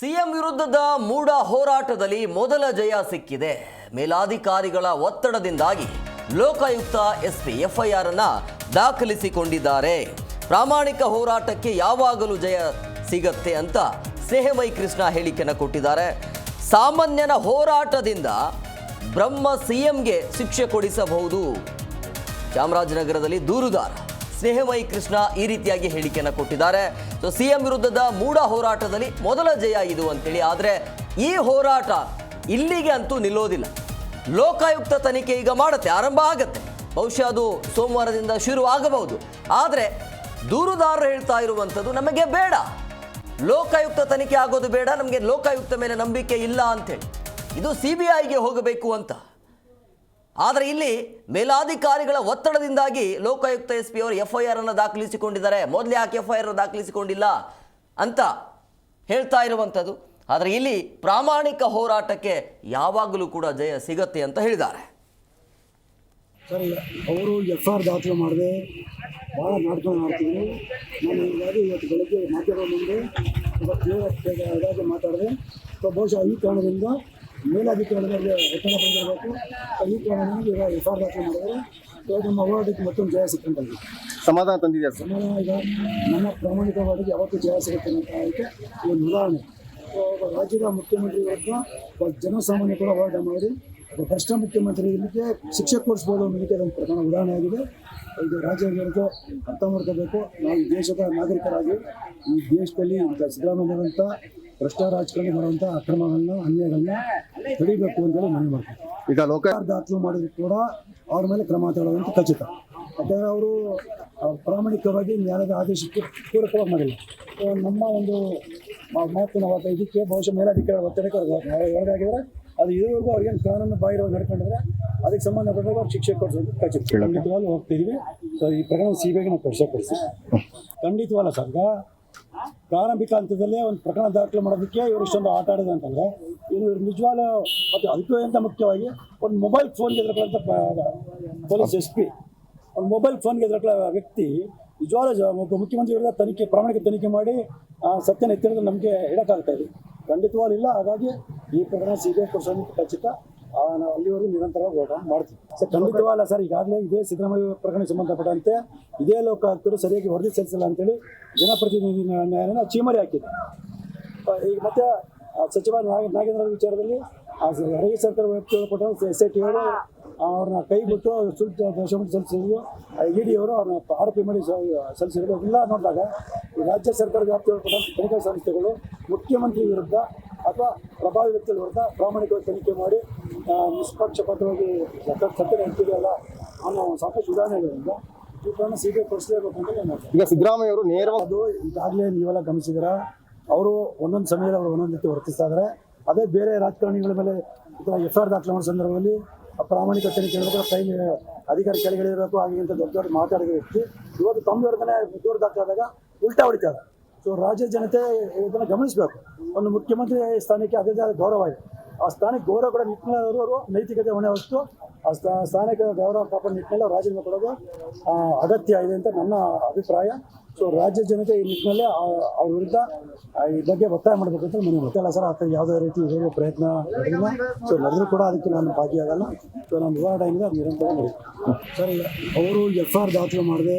CM ವಿರುದ್ಧದ ಮೂಡ ಹೋರಾಟದಲ್ಲಿ ಮೊದಲ ಜಯ ಸಿಕ್ಕಿದೆ. ಮೇಲಾಧಿಕಾರಿಗಳ ಒತ್ತಡದಿಂದಾಗಿ ಲೋಕಾಯುಕ್ತ ಎಸ್ಪಿ ಎಫ್ಐಆರ್ ಅನ್ನ ದಾಖಲಿಸಿಕೊಂಡಿದ್ದಾರೆ. ಪ್ರಾಮಾಣಿಕ ಹೋರಾಟಕ್ಕೆ ಯಾವಾಗಲೂ ಜಯ ಸಿಗತ್ತೆ ಅಂತ ಸ್ನೇಹಮೈ ಕೃಷ್ಣ ಹೇಳಿಕೆಯನ್ನು ಕೊಟ್ಟಿದ್ದಾರೆ. ಸಾಮಾನ್ಯನ ಹೋರಾಟದಿಂದ ಬ್ರಹ್ಮ ಸಿಎಂಗೆ ಶಿಕ್ಷೆ ಕೊಡಿಸಬಹುದು. ಚಾಮರಾಜನಗರದಲ್ಲಿ ದೂರುದಾರ ಸ್ನೇಹಮಯಿ ಕೃಷ್ಣ ಈ ರೀತಿಯಾಗಿ ಹೇಳಿಕೆಯನ್ನು ಕೊಟ್ಟಿದ್ದಾರೆ. ಸೊ ಸಿಎಂ ವಿರುದ್ಧದ ಮೂಡ ಹೋರಾಟದಲ್ಲಿ ಮೊದಲ ಜಯ ಇದು ಅಂತೇಳಿ. ಆದರೆ ಈ ಹೋರಾಟ ಇಲ್ಲಿಗೆ ಅಂತೂ ನಿಲ್ಲೋದಿಲ್ಲ. ಲೋಕಾಯುಕ್ತ ತನಿಖೆ ಈಗ ಮಾಡುತ್ತೆ, ಆರಂಭ ಆಗತ್ತೆ. ಬಹುಶಃ ಅದು ಸೋಮವಾರದಿಂದ ಶುರು ಆಗಬಹುದು. ಆದರೆ ದೂರುದಾರರು ಹೇಳ್ತಾ ಇರುವಂಥದ್ದು ನಮಗೆ ಬೇಡ. ಲೋಕಾಯುಕ್ತ ತನಿಖೆ ಆಗೋದು ಬೇಡ, ನಮಗೆ ಲೋಕಾಯುಕ್ತ ಮೇಲೆ ನಂಬಿಕೆ ಇಲ್ಲ ಅಂತೇಳಿ. ಇದು ಸಿ ಬಿ ಐಗೆ ಹೋಗಬೇಕು ಅಂತ. ಆದರೆ ಇಲ್ಲಿ ಮೇಲಾಧಿಕಾರಿಗಳ ಒತ್ತಡದಿಂದಾಗಿ ಲೋಕಾಯುಕ್ತ ಎಸ್ ಪಿ ಅವರು ಎಫ್ ಐ ಆರ್ ಅನ್ನು ದಾಖಲಿಸಿಕೊಂಡಿದ್ದಾರೆ. ಮೊದಲೇ ಯಾಕೆ ಎಫ್ ಐ ಆರ್ ದಾಖಲಿಸಿಕೊಂಡಿಲ್ಲ ಅಂತ ಹೇಳ್ತಾ ಇರುವಂಥದ್ದು. ಆದರೆ ಇಲ್ಲಿ ಪ್ರಾಮಾಣಿಕ ಹೋರಾಟಕ್ಕೆ ಯಾವಾಗಲೂ ಕೂಡ ಜಯ ಸಿಗತ್ತೆ ಅಂತ ಹೇಳಿದ್ದಾರೆ. ಸರ್, ಅವರು ಎಫ್ ಆರ್ ದಾಖಲೆ ಮಾಡಿದೆ ಭಾಳ ನಾಟಕ ಮಾಡ್ತಿದ್ರು ನಾನು ಹೀಗಾಗಿ ಇವತ್ತು ಬೆಳಗ್ಗೆ ಮಾತಾಡೋ ಮುಂದೆ ಕ್ಲಿಯರ್ ಆಗಿ ಮಾತಾಡಿದೆ. ಬಹುಶಃ ಈ ಕಾರಣದಿಂದ ಮೇಲಾಧಿಕಾರಿಗಳಿಗೆ ಒತ್ತಡ ಬಂದಿರಬೇಕು ಈ ಕಾರಣದಿಂದ ಈಗ ಎಫ್ ಆರ್ ದಾಖಲು ಮಾಡಿದರೆ ಇವಾಗ ನಮ್ಮ ಹೋರಾಟಕ್ಕೆ ಮತ್ತೊಂದು ಜಯ ಸಿಕ್ಕಂತಾಗಿದೆ ಸಮಾಧಾನ ತಂದಿದೆ ಸಮಾಧಾನ ಈಗ ನಮ್ಮ ಪ್ರಾಮಾಣಿಕವಾಗಿ ಯಾವತ್ತೂ ಜಯ ಸಿಗುತ್ತೆ ಅಂತ ಅದಕ್ಕೆ ಒಂದು ಉದಾಹರಣೆ. ಒಬ್ಬ ರಾಜ್ಯದ ಮುಖ್ಯಮಂತ್ರಿ ವಿರುದ್ಧ ಜನಸಾಮಾನ್ಯ ಕೂಡ ಹೋರಾಟ ಮಾಡಿ ಭ್ರಷ್ಟ ಮುಖ್ಯಮಂತ್ರಿ ಇಲ್ಲಿಗೆ ಶಿಕ್ಷೆ ಕೊಡಿಸ್ಬೋದು ಅನ್ನೋದಕ್ಕೆ ಒಂದು ಪ್ರಧಾನ ಉದಾಹರಣೆ ಆಗಿದೆ. ಇದು ರಾಜ್ಯ ಜನತೆ ಅರ್ಥ ಮಾಡ್ಕೋಬೇಕು. ನಾವು ದೇಶದ ನಾಗರಿಕರಾಗಿ ಈ ದೇಶದಲ್ಲಿ ಅಂತ ಸಿದ್ದರಾಮಯ್ಯವಂಥ ಭ್ರಷ್ಟ ರಾಜಕಾರಣ ಮಾಡುವಂಥ ಅಕ್ರಮಗಳನ್ನ ಅನ್ಯಾಯಗಳನ್ನ ತಡಿಬೇಕು ಅಂತೇಳಿ ಮನವಿ ಮಾಡ್ತೀವಿ ಈಗ ಲೋಕ ದಾಖಲು ಮಾಡಿದ್ರು ಕೂಡ ಅವ್ರ ಮೇಲೆ ಕ್ರಮ ತಗೊಳ್ಳುವಂತ ಖಚಿತ. ಯಾಕಂದ್ರೆ ಅವರು ಪ್ರಾಮಾಣಿಕವಾಗಿ ನ್ಯಾಯದ ಆದೇಶಕ್ಕೆ ಪೂರಕವಾಗಿ ಮಾಡಿಲ್ಲ. ನಮ್ಮ ಒಂದು ಮಾತಿನ ವಾತಾ ಇದಕ್ಕೆ ಬಹುಶಃ ಮೇಲಾಧಿಕಾರಿ ಒತ್ತಡಕ್ಕೆ ಒಳಗಾಗಿದ್ರೆ ಅದು ಇದುವರೆಗೂ ಅವ್ರಿಗೇನು ಕಾನೂನು ಬಾಹಿರ ನಡ್ಕೊಂಡಿದ್ರೆ ಅದಕ್ಕೆ ಸಂಬಂಧಪಟ್ಟಾಗ ಅವ್ರು ಶಿಕ್ಷೆ ಕೊಡಿಸೋದು ಖಚಿತ. ಖಂಡಿತವಾಗ್ಲೂ ಹೋಗ್ತಿದ್ವಿ ಸೊ ಈ ಪ್ರಕರಣ ಸಿ ಬಿ ಐಗೆ ನಾವು ಪರಿಶೀಲಿಸಿ ಖಂಡಿತವಲ್ಲ ಸರ್ ಪ್ರಾರಂಭಿಕ ಹಂತದಲ್ಲೇ ಒಂದು ಪ್ರಕರಣ ದಾಖಲು ಮಾಡೋದಕ್ಕೆ ಇವರು ಇಷ್ಟೊಂದು ಆಟ ಆಡಿದೆ ಅಂತಂದ್ರೆ, ಇವರು ನಿಜವಾದ ಮತ್ತು ಅದಕ್ಕೂ ಅಂತ ಮುಖ್ಯವಾಗಿ ಒಂದು ಮೊಬೈಲ್ ಫೋನ್ಗೆ ಗೆದ್ರಕ್ಕಂತ ಪೊಲೀಸ್ ಎಸ್ ಪಿ. ಒಂದು ಮೊಬೈಲ್ ಫೋನ್ಗೆ ಗೆದ್ರಕ್ಕ ವ್ಯಕ್ತಿ ನಿಜವಾದ ಒಬ್ಬ ತನಿಖೆ, ಪ್ರಾಮಾಣಿಕ ತನಿಖೆ ಮಾಡಿ ಸತ್ಯನ ಎತ್ತಿರೋದು ನಮಗೆ ಹೇಳೋಕ್ಕಾಗ್ತಾ ಇದೆ ಖಂಡಿತವಾಗಿಲ್ಲ ಹಾಗಾಗಿ ಈ ಪ್ರಕರಣ ಸಿ ಬಿ ಐ ಖಚಿತ. ನಾವು ಅಲ್ಲಿವರೆಗೂ ನಿರಂತರವಾಗಿ ಹೋರಾಟ ಮಾಡ್ತೀವಿ. ಸರ್, ಖಂಡಿತವಲ್ಲ ಸರ್, ಈಗಾಗಲೇ ಇದೇ ಸಿದ್ದರಾಮಯ್ಯ ಪ್ರಕರಣಕ್ಕೆ ಸಂಬಂಧಪಟ್ಟಂತೆ ಇದೇ ಲೋಕಾಯುಕ್ತರು ಸರಿಯಾಗಿ ವರದಿ ಸಲ್ಲಿಸಲ್ಲ ಅಂತೇಳಿ ಜನಪ್ರತಿನಿಧಿ ನ್ಯಾಯಾಲಯ ಚೀಮರಿ ಹಾಕಿದೆ. ಈಗ ಮತ್ತೆ ಸಚಿವ ನಾಗ- ನಾಗೇಂದ್ರ ವಿಚಾರದಲ್ಲಿ ರಾಜ್ಯ ಸರ್ಕಾರ ವ್ಯಕ್ತಿಗಳು ಎಸ್ ಐ ಟಿ ಅವರು ಅವ್ರನ್ನ ಕೈ ಬಿಟ್ಟು ಸುಳ್ಳು ದೋಷವನ್ನು ಸಲ್ಲಿಸಿದ್ರು. ಇ ಡಿ ಅವರು ಅವ್ರನ್ನ ಆರೋಪಿ ಮಾಡಿ ಸಲ್ಲಿಸಿದ್ರು. ಇಲ್ಲ ನೋಡಿದಾಗ ರಾಜ್ಯ ಸರ್ಕಾರ ವ್ಯಾಪ್ತಿಯಲ್ಲಿ ಕೊಟ್ಟಂಥ ತನಿಖಾ ಸಂಸ್ಥೆಗಳು ಮುಖ್ಯಮಂತ್ರಿ ವಿರುದ್ಧ ಅಥವಾ ಪ್ರಭಾವಿ ವ್ಯಕ್ತಿಗಳು ವಿರುದ್ಧ ಪ್ರಾಮಾಣಿಕವಾಗಿ ತನಿಖೆ ಮಾಡಿ ನಿಷ್ಪಕ್ಷಪಾತವಾಗಿ ಸತ್ಯ ಹೇಳ್ತಿದೆಯಲ್ಲ ಅನ್ನೋ ಸಾಕಷ್ಟು ಉದಾಹರಣೆಗಳಿಂದ ಈ ಕಾರಣ ಸಿ ಬಿ ಐ ಕೊಡಿಸಲೇಬೇಕು ಅಂತ ನಾನು. ಈಗ ಸಿದ್ದರಾಮಯ್ಯ ಅವರು ನೇರವಾಗಿ ಅದು ಈಗಾಗಲೇ ನೀವೆಲ್ಲ ಗಮನಿಸಿದ್ರ ಅವರು ಒಂದೊಂದು ಸಮಯದಲ್ಲಿ ಅವರು ಒಂದೊಂದು ರೀತಿ ವರ್ತಿಸ್ತಾ ಇದ್ದಾರೆ. ಅದೇ ಬೇರೆ ರಾಜಕಾರಣಿಗಳ ಮೇಲೆ ಎಫ್ ಆರ್ ದಾಖಲೆ ಮಾಡೋ ಸಂದರ್ಭದಲ್ಲಿ ಪ್ರಾಮಾಣಿಕ ತನಿಖೆ ಇರಬೇಕು ಕೈ ಅಧಿಕಾರಿ ಇರಬೇಕು ಹಾಗೆ ಅಂತ ದೊಡ್ಡ ದೊಡ್ಡ ಮಾತಾಡಿದ ವ್ಯಕ್ತಿ. ಇವತ್ತು ತಮ್ಮ ವಿರುದ್ಧನೇ ದೂರ ದಾಖಲಾದಾಗ ಉಲ್ಟಾ ಹೊಡಿತಾರೆ ಸೊ ರಾಜ್ಯ ಜನತೆ ಇದನ್ನು ಗಮನಿಸಬೇಕು. ಒಂದು ಮುಖ್ಯಮಂತ್ರಿ ಸ್ಥಾನಕ್ಕೆ ಅದೇ ಗೌರವ ಇದೆ. ಆ ಸ್ಥಾನಕ್ಕೆ ಗೌರವ ಕೂಡ ನಿಟ್ಟಿನಲ್ಲಿ ಅವರು ನೈತಿಕತೆ ಹೊಣೆ ಹೊತ್ತು ಆ ಸ್ಥಾ- ಸ್ಥಾನಕ್ಕೆ ಗೌರವ ಕಾಪಾಡೋ ನಿಟ್ಟಿನಲ್ಲಿ ರಾಜೀನಾಮೆ ಕೊಡೋದು ಅಗತ್ಯ ಇದೆ ಅಂತ ನನ್ನ ಅಭಿಪ್ರಾಯ. ಸೊ ರಾಜ್ಯ ಜನತೆ ಈ ನಿಟ್ಟಿನಲ್ಲಿ ಅವ್ರ ವಿರುದ್ಧ ಈ ಬಗ್ಗೆ ಒತ್ತಾಯ ಮಾಡಬೇಕು ಅಂತ ನನಗೆ ಗೊತ್ತಲ್ಲ ಸರ್ ಅಥವಾ ಯಾವುದೇ ರೀತಿ ಹೇಳುವ ಪ್ರಯತ್ನ ನಡೆದಿಲ್ಲ. ಸೊ ನಡೆದರೂ ಕೂಡ ಅದಕ್ಕೆ ನಾನು ಭಾಗಿಯಾಗಲ್ಲ. ಸೊ ನಾನು ಹೋರಾಟ ಏನಿದೆ ಅದು ನಿರಂತರ ಸರ್, ಅವರು ಎಫ್ ಆರ್ ದಾಖಲು ಮಾಡಿದೆ